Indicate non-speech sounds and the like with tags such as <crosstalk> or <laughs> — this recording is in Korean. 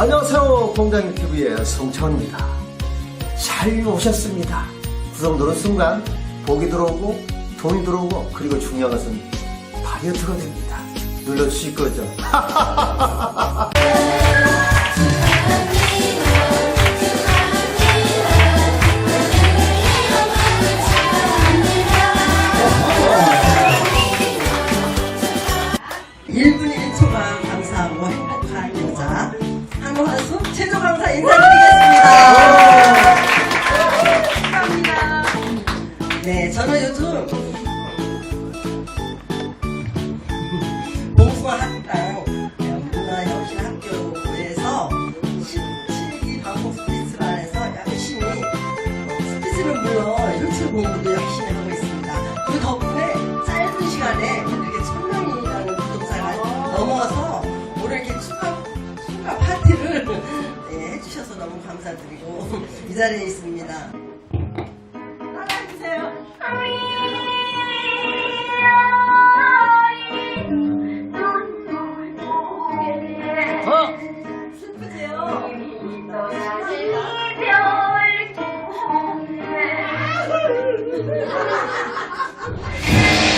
안녕하세요. 공장 TV의 성차원입니다. 잘 오셨습니다. 구성 누른 순간 복이 들어오고 돈이 들어오고 그리고 중요한 것은 다이어트가 됩니다. 눌러주실 거죠? <laughs> 스피치는 물론 유출 공부도 열심히 하고 있습니다. 그 덕분에 짧은 시간에 이렇게 천 명이라는 구독자가 넘어서 오늘 이렇게 축하, 축하 파티를 <laughs> 네, 해주셔서 너무 감사드리고 <laughs> 이 자리에 있습니다. え! <laughs>